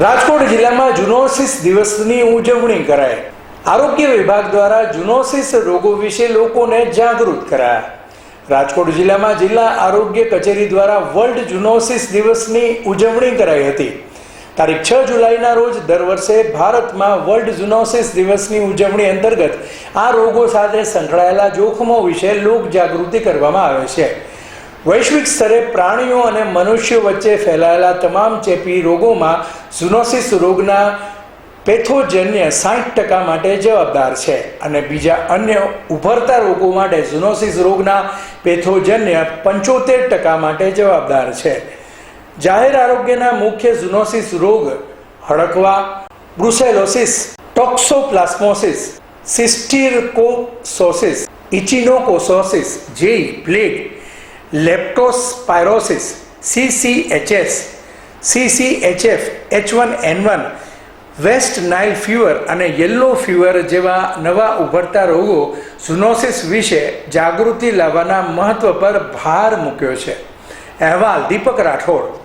રાજકોટ જિલ્લામાં જુનોસિસ દિવસની ઉજવણી કરાઈ. આરોગ્ય વિભાગ દ્વારા જુનોસિસ રોગો વિશે લોકોને જાગૃત કરાયા. રાજકોટ જિલ્લામાં જિલ્લા આરોગ્ય કચેરી દ્વારા વર્લ્ડ જુનોસિસ દિવસની ઉજવણી કરાઈ હતી. તારીખ છ જુલાઈના રોજ દર વર્ષે ભારતમાં વર્લ્ડ જુનોસિસ દિવસની ઉજવણી અંતર્ગત આ રોગો સાથે સંકળાયેલા જોખમો વિશે લોક જાગૃતિ કરવામાં આવે છે. વૈશ્વિક સ્તરે પ્રાણીઓ અને મનુષ્યો વચ્ચે ફેલાયેલા તમામ ચેપી રોગોમાં ઝુનોસિસ રોગના પેથોજન્ય સાઠ ટકા માટે જવાબદાર છે અને બીજા અન્ય ઉભરતા રોગો માટે ઝુનોસિસ રોગના પેથોજન્ય પંચોતેર ટકા માટે જવાબદાર છે. જાહેર આરોગ્યના મુખ્ય ઝુનોસિસ રોગ હડકવા brucellosis toxoplasmosis cysticercosis echinococcosis JE plague leptospirosis CCHS CCHF H one N one West Nile fever અને યલો ફીવર જેવા નવા ઉભરતા રોગો ઝુનોસિસ વિશે જાગૃતિ લાવવાના મહત્વ પર ભાર મૂક્યો છે. અહેવાલ દીપક રાઠોડ.